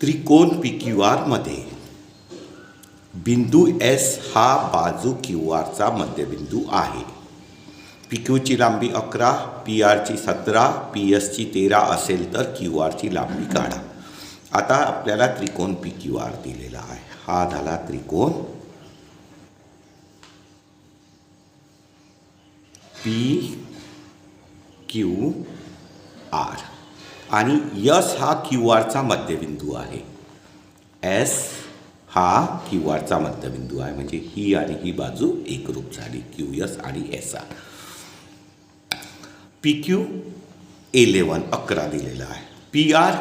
त्रिकोण P Q आरमध्ये बिंदू एस हा बाजू क्यू आरचा मध्यबिंदू आहे. पी क्यूची लांबी अकरा पी आरची सतरा पी एसची तेरा असेल तर क्यू आरची लांबी काढा. आता आपल्याला त्रिकोण पी क्यू आर दिलेला आहे. हा झाला त्रिकोण. P Q R. आणि यस हा क्यू आरचा मध्यबिंदू आहे. एस हा क्यू आरचा मध्यबिंदू आहे. म्हणजे ही आणि ही बाजू एकरूप झाली. क्यू यस आणि S R P Q eleven अकरा दिलेला आहे. पी आर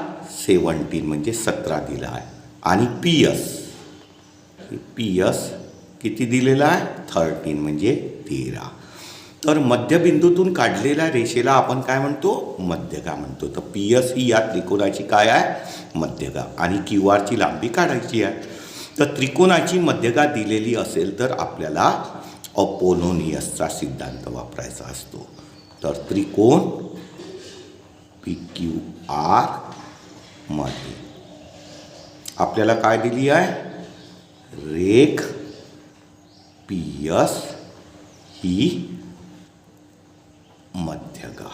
सेवन्टीन म्हणजे सतरा दिला आहे. आणि पी एस पी एस किती दिलेला आहे? थर्टीन म्हणजे तेरा. तर मध्यबिंदूतून काढलेल्या रेषेला आपण काय म्हणतो? मध्यगा म्हणतो. तर पी एस ही या त्रिकोणाची काय आहे? मध्यगा. आणि क्यू आरची लांबी काढायची आहे. तर त्रिकोणाची मध्यगा दिलेली असेल तर आपल्याला अपोलोनियसचा सिद्धांत वापरायचा असतो. तर त्रिकोण पी क्यू आरमध्ये. आपल्याला काय दिली आहे? रेख पी एस ही मध्यगा.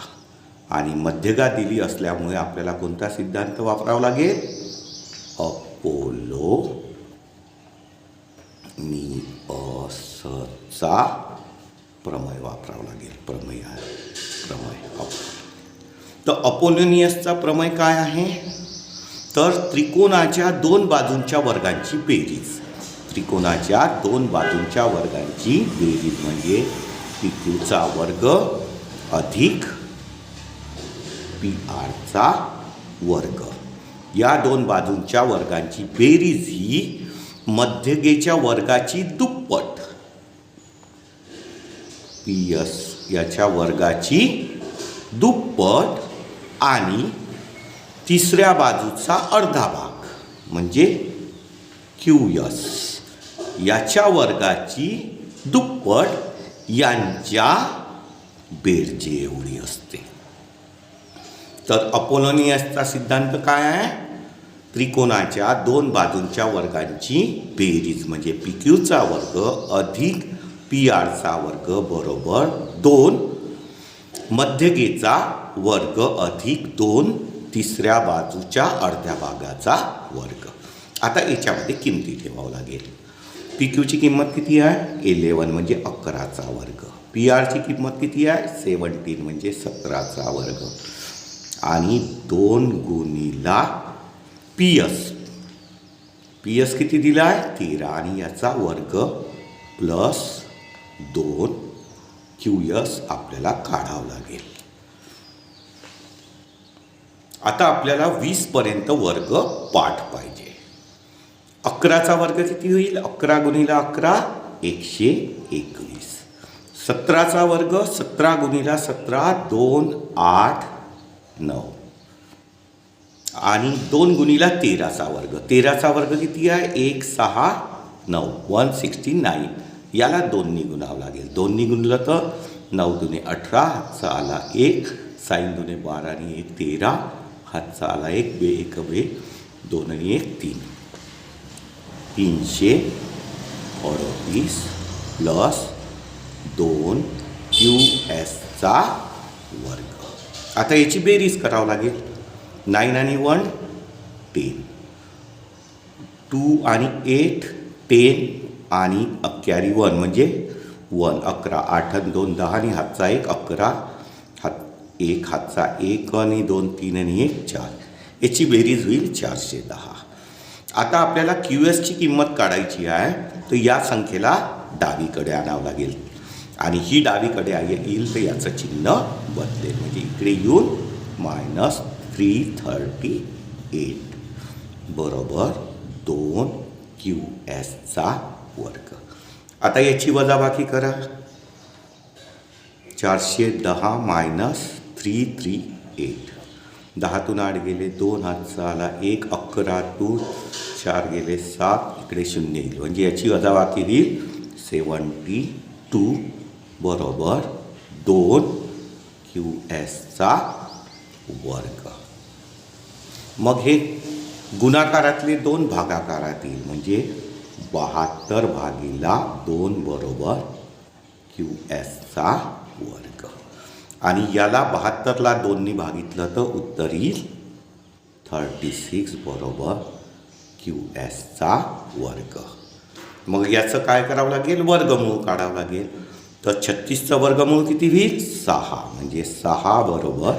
आणि मध्यगा दिली असल्यामुळे आपल्याला कोणता सिद्धांत वापरावा लागेल? अपोलो. मी असचा प्रमय वापरावा लागेल. प्रमय प्रमय. तर अपोलोनियसचा प्रमय काय आहे? तर त्रिकोणाच्या दोन बाजूंच्या वर्गांची बेरीज. त्रिकोणाच्या दोन बाजूंच्या वर्गांची बेरीज म्हणजे पी क्यूचा वर्ग अधिक पी आरचा वर्ग. या दोन बाजूंच्या वर्गांची बेरीज ही मध्यगेच्या वर्गाची दुप्पट. पी एस याच्या वर्गाची दुप्पट आणि तिसऱ्या बाजूचा अर्धा भाग म्हणजे क्यू एस याच्या वर्गाची दुप्पट यांच्या बेडची एवढी असते. तर अपोलोनियसचा सिद्धांत काय आहे? त्रिकोणाच्या दोन बाजूंच्या वर्गांची बेरीज म्हणजे पी क्यूचा वर्ग अधिक पी आरचा वर्ग बरोबर दोन मध्यगेचा वर्ग अधिक दोन तिसऱ्या बाजूच्या अर्ध्या भागाचा वर्ग. आता याच्यामध्ये किमती ठेवावं लागेल. पी क्यूची किंमत किती आहे? इलेवन म्हणजे अकराचा वर्ग. पी आरची किंमत किती आहे? सेवन्टीन म्हणजे सतराचा वर्ग. आणि दोन गुणीला पी एस पी एस किती दिला आहे? तेरा. आणि याचा वर्ग प्लस दोन क्यू एस आपल्याला काढावं लागेल. आता आपल्याला वीसपर्यंत वर्ग पाठ पाहिजे. अकराचा वर्ग किती होईल? अकरा गुणीला अकरा एकशे एकवीस. सतराचा वर्ग सतरा गुणीला सतरा दोन आठ नऊ. आणि दोन गुणीला तेराचा वर्ग. तेराचा वर्ग किती आहे? एक सहा नऊ. One sixty nine. याला दोन्ही गुणावं लागेल. दोन्ही गुणलं तर नऊ दुने अठरा हातचा आला एक साईन दुने बारा आणि एक तेरा हातचा आला एक बे एक बे दोन आणि एक तीन. तीनशे अडतीस प्लस दोन क्यू एसचा वर्ग. आता याची बेरीज करावं लागेल. नाईन आणि वन टेन टू आणि एट टेन आणि अक्क्यारी वन म्हणजे वन अकरा आठ आणि दोन दहा आणि हातचा एक अकरा हात एक हातचा एक आणि दोन तीन आणि एक चार. याची बेरीज होईल चारशे दहा. आता आपल्याला क्यू एसची किंमत काढायची आहे तर या संख्येला डावीकडे आणावं लागेल. आणि ही डावीकडे आहे येईल तर याचं चिन्ह बदलेल. म्हणजे इकडे येऊन मायनस थ्री थर्टी एट बरोबर दोन क्यू एसचा वर्ग. आता याची वजाबाकी करा. चारशे दहा मायनस थ्री थ्री एट दहातून आठ गेले दोन हातचा आला एक अकरातून चार गेले सात इकडे शून्य येईल. म्हणजे याची वजाबाकी होईल सेवन्टी टू बरोबर दोन क्यू एसचा वर्ग. मग हे गुणाकारातले दोन भागाकारातील म्हणजे बहात्तर भागीला दोन बरोबर क्यू एसचा वर्ग. आणि याला बहात्तरला दोननी भागितलं तर उत्तर येईल थर्टी सिक्स बरोबर क्यू एसचा वर्ग. मग याचं काय करावं लागेल? वर्गमूळ काढावं लागेल. तर छत्तीसचं वर्गमूळ किती होईल? सहा. म्हणजे सहा बरोबर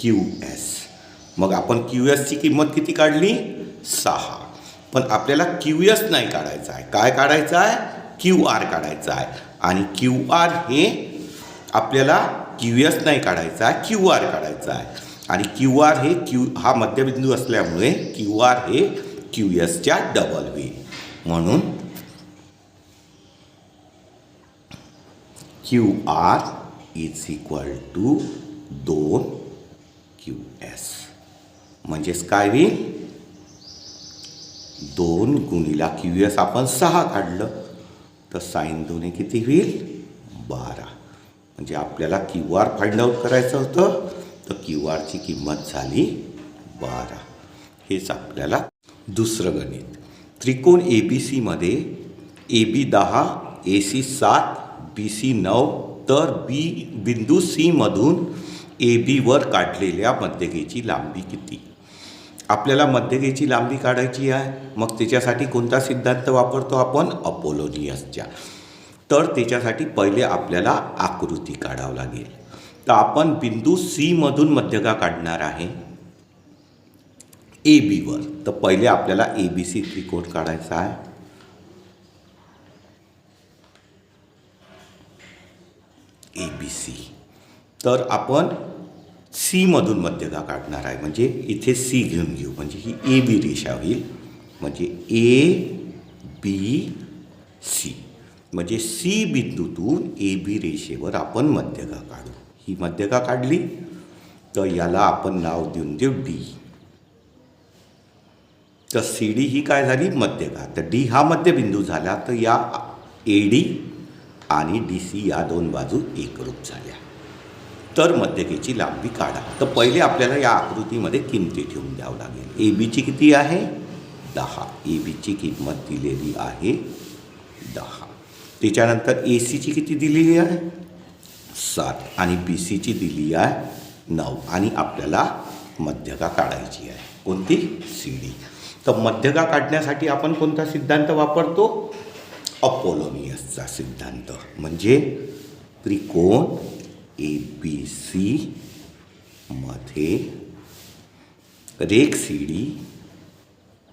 क्यू एस मग आपण क्यू एसची किंमत किती काढली? सहा. पण आपल्याला क्यू एस नाही काढायचं आहे. काय काढायचं आहे? क्यू आर काढायचं आहे. आणि क्यू आर हे आपल्याला क्यू एस नाही काढायचं आहे. क्यू आर काढायचा आहे. आणि क्यू आर हे क्यू हा मध्यबिंदू असल्यामुळे क्यू आर हे क्यू एसच्या डबल होईल म्हणून Q R is equal to दोन क्यू एस म्हणजेच काय होईल? दोन गुणीला क्यू एस आपण सहा काढलं. तर साईन दोन्ही किती होईल? बारा. म्हणजे आपल्याला क्यू आर फाइंड आऊट करायचं होतं. तर क्यू आरची किंमत झाली बारा. हेच आपल्याला दुसरं गणित. त्रिकोण ए बी सीमध्ये ए बी दहा ए सी सात बी सी नऊ तर बी बिंदू सीमधून ए बीवर काढलेल्या मध्यगेची लांबी किती? आपल्याला मध्यगेची लांबी काढायची आहे. मग त्याच्यासाठी कोणता सिद्धांत वापरतो आपण? अपोलोनियसच्या. तर त्याच्यासाठी पहिले आपल्याला आकृती काढावं लागेल. तर आपण बिंदू सीमधून मध्यगा काढणार आहे. ए बीवर तर पहिले आपल्याला ए बी सी त्रिकोण काढायचा आहे ए बी सी तर आपण सीमधून मध्यगा काढणार आहे. म्हणजे इथे सी घेऊन घेऊ. म्हणजे ही ए बी रेषा होईल. म्हणजे ए बी सी म्हणजे सी बिंदूतून ए बी रेषेवर आपण मध्यगा काढू. ही मध्यगा काढली. तर याला आपण नाव देऊन देऊ डी तर सी डी ही काय झाली? मध्यगा तर डी हा मध्यबिंदू झाला. तर या ए डी आणि डी सी या दोन बाजू एकरूप झाल्या. तर मध्यकेची लांबी काढा. तर पहिले आपल्याला या आकृतीमध्ये किमती ठेवून द्यावं लागेल. ए बीची किती आहे? दहा. ए बीची किंमत दिलेली आहे दहा. त्याच्यानंतर ए सीची किती दिलेली आहे? सात आणि बी सीची दिली आहे नऊ. आणि आपल्याला मध्यका काढायची आहे. कोणती? सी डी तर मध्यका काढण्यासाठी आपण कोणता सिद्धांत वापरतो? अपोलोनियसचा सिद्धांत. म्हणजे त्रिकोण ए बी सी मध्ये रेख सी डी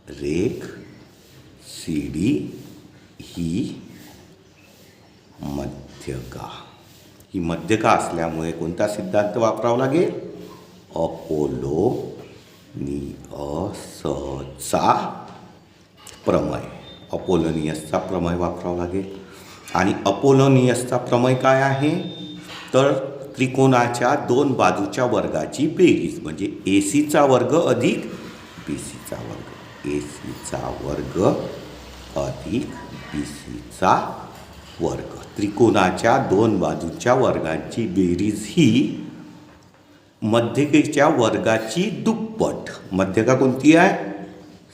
रेख सी डी ही मध्यका. ही मध्यका असल्यामुळे कोणता सिद्धांत वापरावा लागेल? अपोलो निअसचा प्रमय. अपोलोनियसचा प्रमेय वापरावा लागेल. आणि अपोलोनियसचा प्रमेय काय आहे? तर त्रिकोणाच्या दोन बाजूच्या वर्गाची बेरीज म्हणजे ए सीचा वर्ग अधिक बी सीचा वर्ग. ए सीचा वर्ग अधिक बी सीचा वर्ग. त्रिकोणाच्या दोन बाजूच्या वर्गांची बेरीज ही मध्यकेच्या वर्गाची दुप्पट. मध्यका कोणती आहे?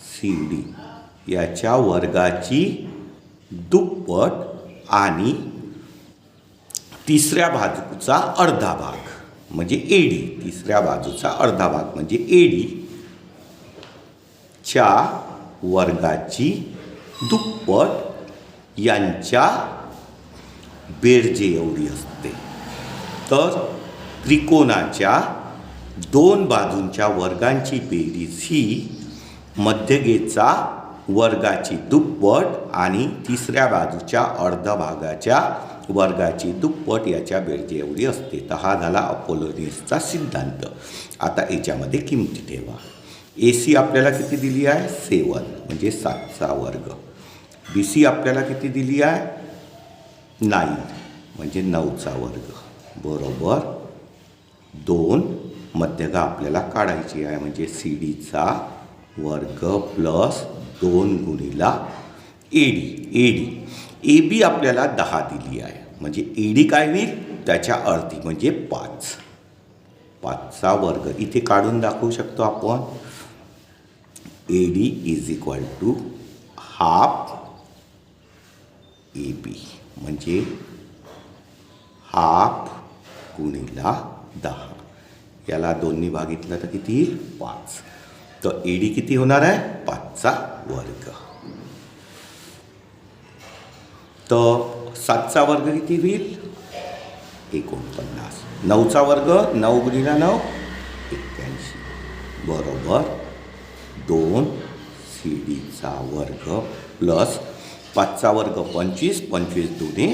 सी डी याच्या वर्गाची दुप्पट आणि तिसऱ्या बाजूचा अर्धा भाग म्हणजे एडी तिसऱ्या बाजूचा अर्धा भाग म्हणजे एडी च्या वर्गाची दुप्पट यांच्या बेरजे एवढी असते. तर त्रिकोणाच्या दोन बाजूंच्या वर्गांची बेरीज ही मध्यगेचा वर्गाची दुप्पट आणि तिसऱ्या बाजूच्या अर्धभागाच्या वर्गाची दुप्पट याच्या बेरजे एवढी असते. तर हा झाला अपोलोनियसचा सिद्धांत. आता याच्यामध्ये किमती ठेवा. ए सी आपल्याला किती दिली आहे? सेवन म्हणजे सातचा वर्ग. बी सी आपल्याला किती दिली आहे? नाईन म्हणजे नऊचा वर्ग. बरोबर? दोन मध्यगा आपल्याला काढायची आहे म्हणजे सी डीचा वर्ग प्लस दोन गुणीला A D A D A B आपल्याला दहा दिली आहे. म्हणजे ए डी काय होईल? त्याच्या अर्धी म्हणजे पाच. पाचचा वर्ग. इथे काढून दाखवू शकतो आपण. A D is equal to half A B म्हणजे हाफ गुणिला दहा. याला दोन्ही भागितलं तर किती? येईल पाच. तर ए डी किती होणार आहे? पाचचा वर्ग. तर सातचा वर्ग किती होईल? एकोणपन्नास. नऊचा वर्ग नऊ गुणिला नऊ एक्क्याऐंशी. बरोबर. दोन सी डीचा वर्ग प्लस पाचचा वर्ग पंचवीस पंचवीस दोन्ही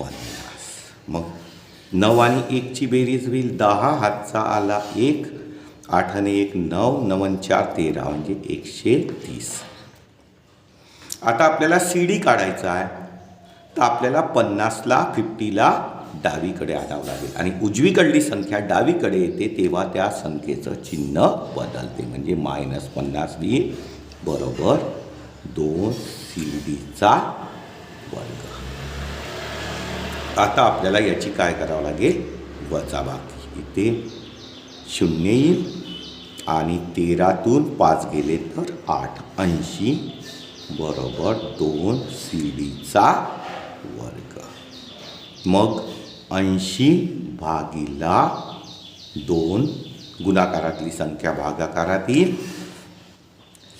पन्नास. मग नऊ आणि एकची बेरीज होईल दहा हातचा आला एक आठ आणि एक नऊ नवन चार तेरा म्हणजे एकशे तीस. आता आपल्याला सी डी काढायचा आहे. तर आपल्याला पन्नासला फिफ्टीला डावीकडे आणावं लागेल. आणि उजवीकडली संख्या डावीकडे येते तेव्हा त्या संख्येचं चिन्ह बदलते. म्हणजे मायनस पन्नास डी बरोबर दोन सी डीचा वर्ग. आता आपल्याला याची काय करावं लागेल? वजाबाकी. इथे शून्य येईल. आणि तेरातून पाच गेले तर आठ ऐंशी बरोबर दोन सी डीचा वर्ग. मग ऐंशी भागीला दोन गुणाकारातली संख्या भागाकारात येईल.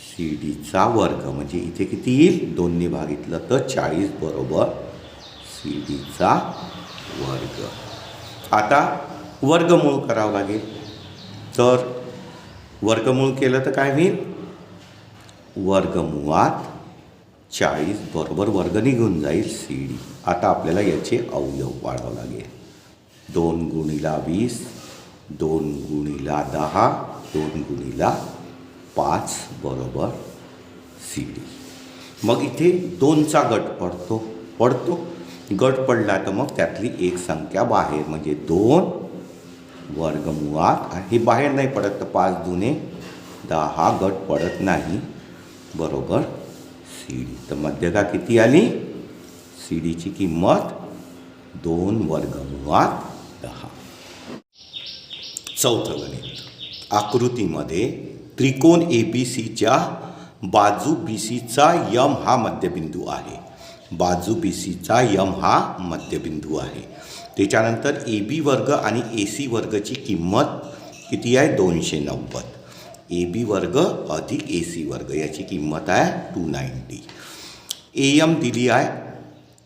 सी डीचा वर्ग म्हणजे इथे किती येईल? दोन्ही भागितलं तर चाळीस बरोबर सी डीचा वर्ग. आता वर्गमूळ करावं लागेल. तर वर्गमूळ केलं तर काय होईल? वर्गमुळात चाळीस बरोबर वर्ग निघून जाईल सी डी. आता आपल्याला याचे अवयव वाढावं लागेल. दोन गुणीला वीस दोन गुणीला दहा दोन गुणीला पाच बरोबर सी डी. मग इथे दोनचा गट पडतो पडतो. गट पडला तर मग त्यातली एक संख्या बाहेर म्हणजे दोन वर्गमुळात आणि हे बाहेर नाही पडत तर पाच दुने दहा गट पडत नाही. बरोबर? सी डी तर मध्यता किती आली? सी डीची किंमत दोन वर्गमुळात दहा. चौथं गणित. आकृतीमध्ये त्रिकोण ए बी सीच्या बाजू बी सीचा यम हा मध्यबिंदू आहे. बाजू बी सीचा यम हा मध्यबिंदू आहे. त्याच्यानंतर ए बी वर्ग आणि ए सी वर्गची किंमत किती आहे? दोनशे नव्वद. ए बी वर्ग अधिक ए सी वर्ग याची किंमत आहे टू नाईंटी ए एम दिली आहे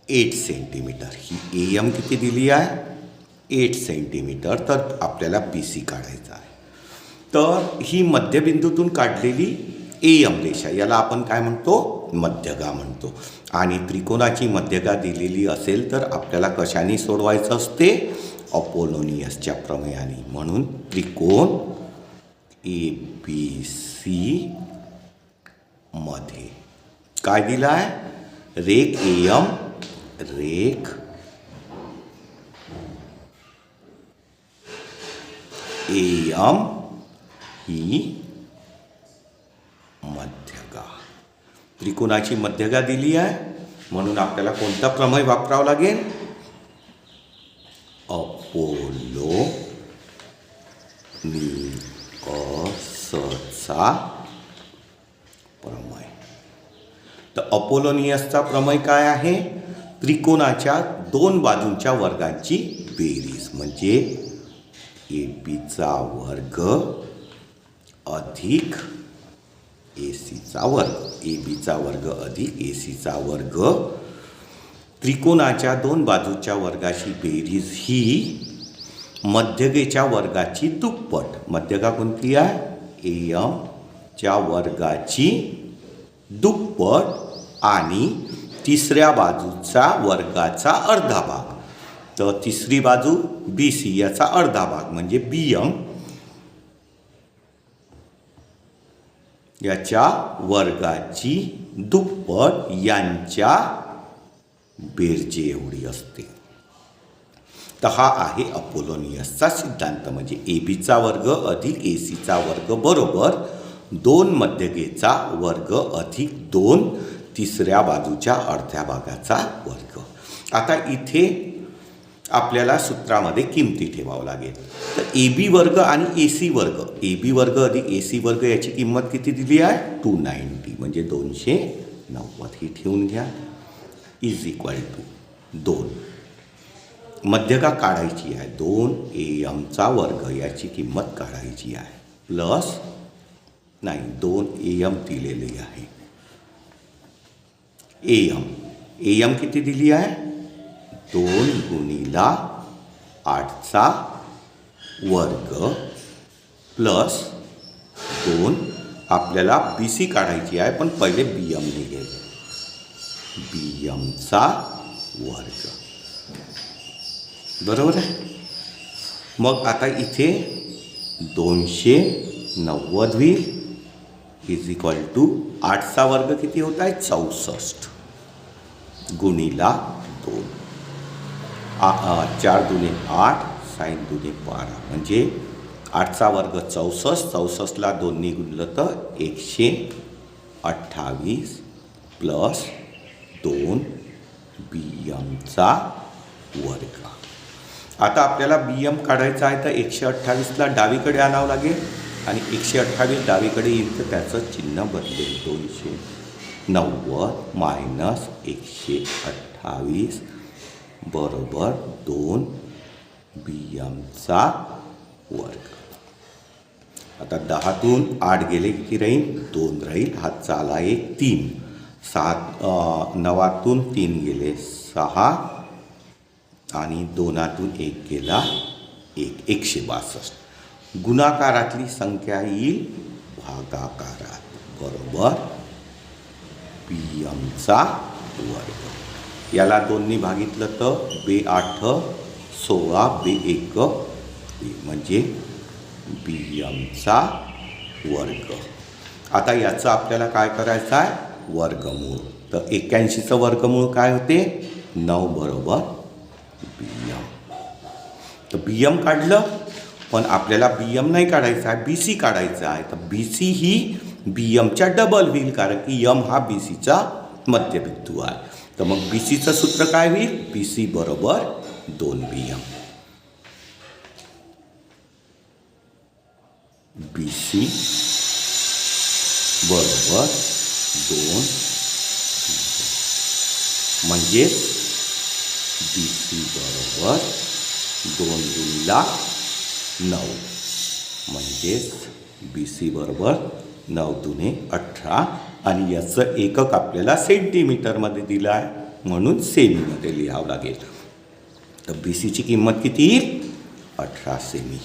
एट सेंटीमीटर. ही ए एम किती दिली आहे? Eight centimetre. तर आपल्याला पी सी काढायचा आहे. तर ही मध्यबिंदूतून काढलेली ए एम रेषा याला आपण काय म्हणतो? मध्यगा म्हणतो. आणि त्रिकोणाची मध्यगा दिलेली असेल तर आपल्याला कशाने सोडवायचं असते? अपोलोनियसच्या प्रमेयाने. म्हणून त्रिकोण ए बी सी मध्ये. काय दिलं आहे रेख ए एम रेख ए एम ही मध्यगा. त्रिकोणाची मध्यगा दिली आहे म्हणून आपल्याला कोणता प्रमेय वापरावा लागेल? अपोलो निअसचा प्रमेय. तर अपोलोनियसचा प्रमेय काय आहे? त्रिकोणाच्या दोन बाजूंच्या वर्गांची बेरीज म्हणजे ए बीचा वर्ग अधिक ए सीचा वर्ग. ए बीचा वर्ग अधिक ए सीचा वर्ग त्रिकोणाच्या दोन बाजूच्या वर्गाची बेरीज ही मध्यगेच्या वर्गाची दुप्पट. मध्यगा कोणती आहे? ए एमच्या वर्गाची दुप्पट आणि तिसऱ्या बाजूचा वर्गाचा अर्धा भाग. तर तिसरी बाजू बी सी याचा अर्धा भाग म्हणजे बी एम याच्या वर्गाची दुप्पट यांच्या बेरजे एवढी असते. तर हा आहे अपोलोनियसचा सिद्धांत. म्हणजे ए बीचा वर्ग अधिक ए सीचा वर्ग बरोबर दोन मध्यगेचा वर्ग अधिक दोन तिसऱ्या बाजूच्या अर्ध्या भागाचा वर्ग. आता इथे आपल्याला सूत्रामध्ये किमती ठेवावं लागेल. तर ए बी वर्ग आणि ए सी वर्ग. ए बी वर्ग अधिक ए सी वर्ग याची किंमत किती दिली आहे? टू नाईंटी म्हणजे दोनशे नव्वद. ही ठेवून घ्या. इज इक्वल टू दोन. मध्यका काढायची आहे. दोन ए एमचा वर्ग याची किंमत काढायची आहे. प्लस नाही दोन ए एम दिलेली आहे. ए एम ए एम किती दिली आहे? दोन गुणिला आठचा वर्ग प्लस दोन. आपल्याला बी सी काढायची आहे पण पहिले बी एम लिहिलेलं बी एमचा वर्ग. बरोबर आहे? मग आता इथे दोनशे नव्वद होईल. इज इक्वल टू आठचा वर्ग किती होत आहे? चौसष्ट. गुणिला दोन. चार दुने आठ साईन दुने बारा. म्हणजे आठचा वर्ग चौसष्ट चौसष्टला दोन्ही गुणलं तर एकशे अठ्ठावीस प्लस दोन बी एमचा वर्ग. आता आपल्याला बी एम काढायचा आहे तर एकशे अठ्ठावीसला डावीकडे आणावं लागेल आणि एकशे अठ्ठावीस डावीकडे येईल तर त्याचं चिन्ह बदलेल. दोनशे नव्वद मायनस एकशे अठ्ठावीस बरोबर दोन बी एमचा वर्ग. आता दहातून आठ गेले किती राहील दोन राहील. हा चाला एक तीन. सात नवातून तीन गेले सहा आणि दोनातून एक गेला एक. एकशे बासष्ट. गुणाकारातली संख्या येईल भागाकारात. बरोबर? पी एमचा वर्ग. याला दोन्ही भागितलं तर बे आठ सोळा बे एक. म्हणजे बी एमचा वर्ग. आता याचं आपल्याला काय करायचं आहे? वर्गमूळ. तर एक्क्याऐंशीचं वर्गमूळ काय होते? नऊ बरोबर बी एम. तर बी एम काढलं पण आपल्याला बी एम नाही काढायचं आहे बी सी काढायचं आहे. तर बी सी ही बी एमच्या डबल होईल कारण की यम हा बी सीचा मध्यबिंदू आहे. तर मग बी सीचं सूत्र काय होईल? बी सी बरोबर दोन बी एम बी सी बरोबर दोन म्हणजेच बी सी बरोबर दोन गुणिला नऊ. म्हणजेच बी सी बरोबर नऊ दुने अठरा. आणि याचं एकक आपल्याला सेंटीमीटरमध्ये दिलं आहे. म्हणून सेमीमध्ये लिहावं लागेल. तर बी सीची किंमत किती? येईल अठरा सेमी.